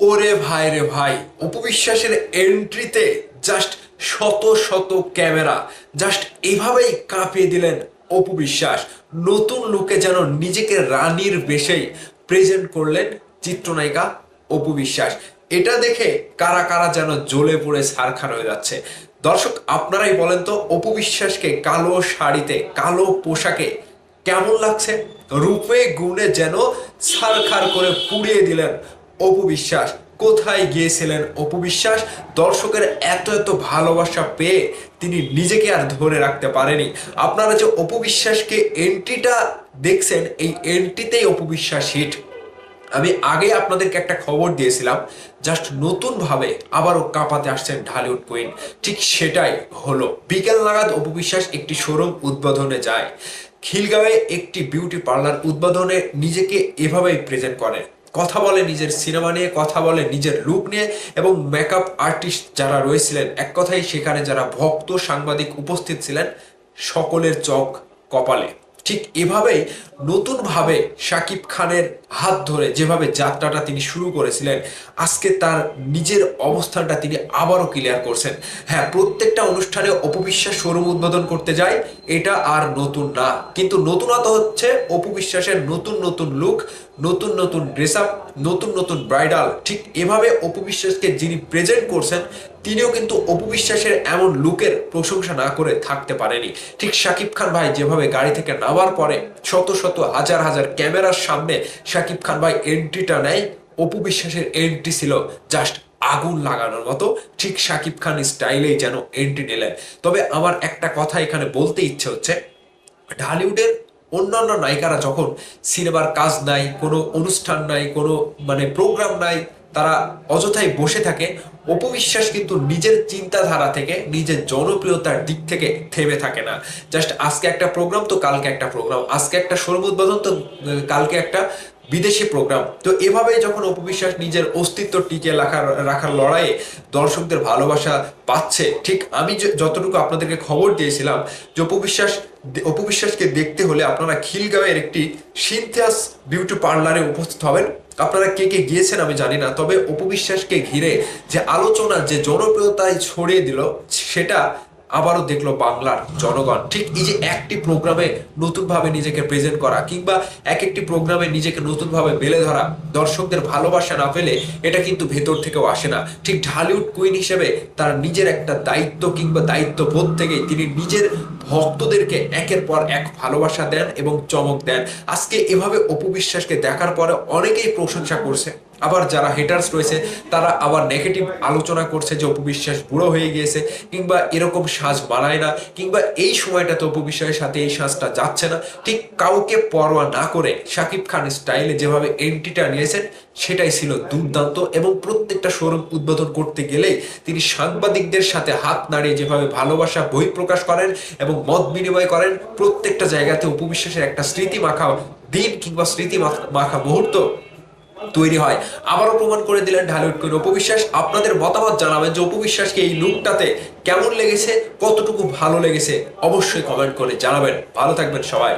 ওরে ভাই রে ভাই উপবিশ্বাসের এন্ট্রিতে জাস্ট শত শত ক্যামেরা জাস্ট এভাবেই কাঁপিয়ে দিলেন অপু বিশ্বাস নতুন লোকে যেন নিজেকে রানীর বেশেই প্রেজেন্ট করলেন চিত্রনায়িকা অপু বিশ্বাস এটা দেখে কারা কারা যেন জ্বলে পড়ে সারখার হয়ে যাচ্ছে। দর্শক, আপনারাই বলেন তো অপু বিশ্বাসকে কালো শাড়িতে, কালো পোশাকে কেমন লাগছে? রূপে, গুণে যেন সারখার করে পুড়িয়ে দিলেন অপু বিশ্বাস। কোথায় গিয়েছিলেন অপু বিশ্বাস? দর্শকের এত এত ভালোবাসা পেয়ে তিনি নিজেকে আর ধরে রাখতে পারেনি। আপনারা যে অপু বিশ্বাসকে এন্ট্রিটা দেখছেন, এই এন্ট্রিতেই অপু বিশ্বাস হিট আমি আগে আপনাদেরকে একটা খবর দিয়েছিলাম জাস্ট নতুন ভাবে আবারও কাঁপাতে আসছেন ঢালিউড কুইন। ঠিক সেটাই হলো, বিকেল নাগাদ অপবিশ্বাস একটি শোরুম উদ্বোধনে যায়। খিলগাঁওয়ে একটি বিউটি পার্লার উদ্বোধনে নিজেকে এভাবেই প্রেজেন্ট করেন কথা বলে নিজের সিনেমা নিয়ে, কথা বলে নিজের লুক নিয়ে এবং মেকআপ আর্টিস্ট যারা রয়েছিলেন, এক কথাই সেখানে যারা ভক্ত সাংবাদিক উপস্থিত ছিলেন, সকলের চোখ কপালে। ঠিক এভাবেই নতুনভাবে শাকিব খানের হাত ধরে যেভাবে যাত্রাটা তিনি শুরু করেছিলেন, আজকে তার নিজের অবস্থানটা তিনি আবারও ক্লিয়ার করছেন। হ্যাঁ প্রত্যেকটা অনুষ্ঠানে অপবিশ্বাস শোরুম উদ্বোধন করতে যায়, এটা আর নতুন না। কিন্তু নতুনতা হচ্ছে অপবিশ্বাসের নতুন নতুন লুক নতুন নতুন ড্রেস আপ নতুন নতুন ব্রাইডাল ঠিক এভাবে অপবিশ্বাসকে যিনি প্রেজেন্ট করছেন তিনিও কিন্তু অপবিশ্বাসের এমন লুকের প্রশংসা না করে থাকতে পারেনি। ঠিক শাকিব খান ভাই যেভাবে গাড়ি থেকে নামার পরে শত শত হাজার হাজার ক্যামেরার সামনে শাকিব খান ভাই এন্ট্রিটা নেয় অপু বিশ্বাসের এন্ট্রি ছিল জাস্ট আগুন লাগানোর মতো। ঠিক শাকিব খান স্টাইলেই যেন এন্ট্রি নিলেন। তবে আমার একটা কথা এখানে বলতে ইচ্ছে হচ্ছে, ঢালিউডের অন্যান্য নায়িকারা যখন সিনেমার কাজ নাই, কোনো অনুষ্ঠান নাই, কোনো মানে প্রোগ্রাম নাই তারা অযথাই বসে থাকে। অপবিশ্বাস কিন্তু নিজের চিন্তাধারা থেকে, নিজের জনপ্রিয়তার দিক থেকে থেমে থাকে না। জাস্ট আজকে একটা প্রোগ্রাম, তো কালকে একটা প্রোগ্রাম। আজকে একটা শোরুম উদ্বোধন, তো কালকে একটা বিদেশি প্রোগ্রাম। তো এভাবেই যখন অপবিশ্বাস নিজের অস্তিত্ব টিকে রাখার রাখার লড়াইয়ে দর্শকদের ভালোবাসা পাচ্ছে, ঠিক আমি যতটুকু আপনাদেরকে খবর দিয়েছিলাম যে অপবিশ্বাস, অপবিশ্বাসকে দেখতে হলে আপনারা খিলগাঁওয়ের একটি সিনথিয়াস বিউটি পার্লারে উপস্থিত হবেন। আপনারা কে কে গিয়েছেন আমি জানি না, তবে অপবিশ্বাসকে ঘিরে যে আলোচনা, যে জনপ্রিয়তায় ছড়িয়ে দিল, সেটা আবারও দেখল বাংলার জনগণ। ঠিক এই যে একটি প্রোগ্রামে নতুনভাবে নিজেকে প্রেজেন্ট করা কিংবা এক একটি প্রোগ্রামে নিজেকে নতুনভাবে বেলে ধরা, দর্শকদের ভালোবাসা না পেলে এটা কিন্তু ভেতর থেকেও আসে না। ঠিক ঢালিউড কুইন হিসেবে তার নিজের একটা দায়িত্ব কিংবা দায়িত্ববোধ থেকে তিনি নিজের ভক্তদেরকে একের পর এক ভালোবাসা দেন এবং চমক দেন। আজকে এভাবে অপবিশ্বাসকে দেখার পরে অনেকেই প্রশংসা করছে। আবার যারা হেটার্স রয়েছে, তারা আবার নেগেটিভ আলোচনা করছে যে অপবিশ্বাস বুড়ো হয়ে গিয়েছে কিংবা এরকম সাজ মানায় না, কিংবা এই সময়টাতে অপবিশ্বাসের সাথে এই সাজটা যাচ্ছে না। ঠিক কাউকে পরোয়া না করে শাকিব খান স্টাইলে যেভাবে এন্ট্রিটা নিয়েছেন, সেটাই ছিল দুর্দান্ত এবং প্রত্যেকটা শোরুম উদ্বোধন করতে গেলে তিনি সাংবাদিকদের সাথে হাত নাড়িয়ে যেভাবে ভালোবাসা বই প্রকাশ করেন এবং মত বিনিময় করেন, প্রত্যেকটা জায়গাতে উপবিশ্বাসের একটা স্মৃতি মাখা, দিন কিংবা স্মৃতি মাখা- মুহূর্ত তৈরি হয়। আবারও প্রমাণ করে দিলেন ঢালিউড কুইন উপবিশ্বাস। আপনাদের মতামত জানাবেন যে উপবিশ্বাসকে এই লুকটাতে কেমন লেগেছে, কতটুকু ভালো লেগেছে, অবশ্যই কমেন্ট করে জানাবেন। ভালো থাকবেন সবাই।